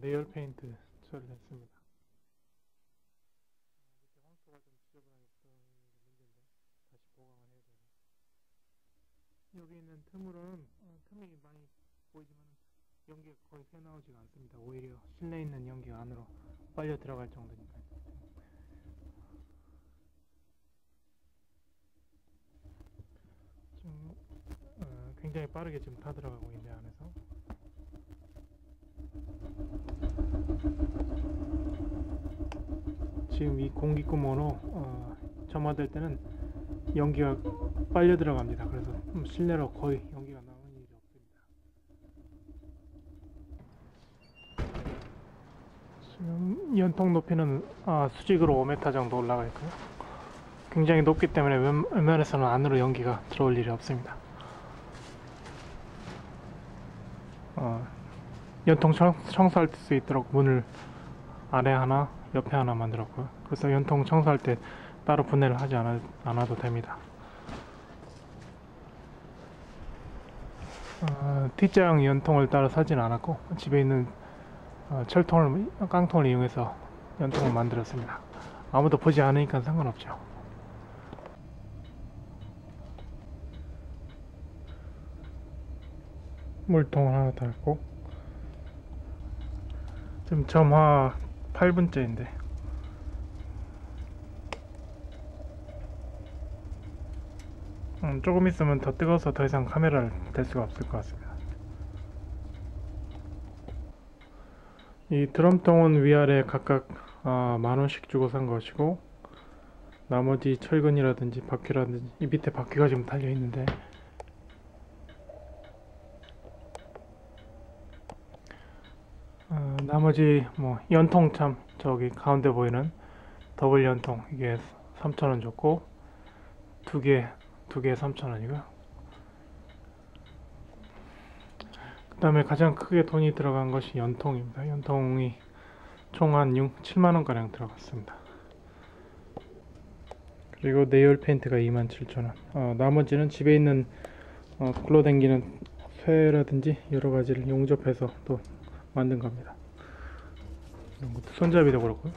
내열 페인트 처리를 했습니다. 여기 있는 틈으로는 어, 틈이 많이 보이지만 연기가 거의 새 나오지가 않습니다. 오히려 실내에 있는 연기가 안으로 빨려 들어갈 정도니까요. 지금 어, 굉장히 빠르게 지금 타 들어가고 있는데 안에서 지금 이 공기 구멍으로 어, 점화될 때는 연기가 빨려 들어갑니다. 그래서 음, 실내로 거의 연기가 나오는 일이 없습니다. 지금 연통 높이는 아, 수직으로 5m 정도 올라가 있고요. 굉장히 높기 때문에 웬, 웬만해서는 안으로 연기가 들어올 일이 없습니다. 어, 연통 청, 청소할 수 있도록 문을 아래 하나, 옆에 하나 만들었고요. 그래서 연통 청소할 때 따로 분해를 하지 않아, 않아도 됩니다. 어, T자형 연통을 따로 사진 않았고 집에 있는 어, 철통을 깡통을 이용해서 연통을 만들었습니다. 아무도 보지 않으니까 상관없죠. 물통을 하나 달고 지금 점화 8분째인데. 음, 조금 있으면 더 뜨거워서 더 이상 카메라를 댈 수가 없을 것 같습니다. 이 드럼통은 위아래 각각 아, 만원씩 주고 산 것이고 나머지 철근이라든지 바퀴라든지 이 밑에 바퀴가 지금 달려 있는데 어, 나머지 뭐 연통 참 저기 가운데 보이는 더블 연통 이게 3,000원 줬고 두 개 두개 3,000원이고요. 그 다음에 가장 크게 돈이 들어간 것이 연통입니다. 연통이 총한 6, 7만원 가량 들어갔습니다. 그리고 내열 페인트가 27,000원. 어, 나머지는 집에 있는 어, 굴러다니는 쇠라든지 여러 가지를 용접해서 또 만든 겁니다. 이런 것도 손잡이도 그렇고요.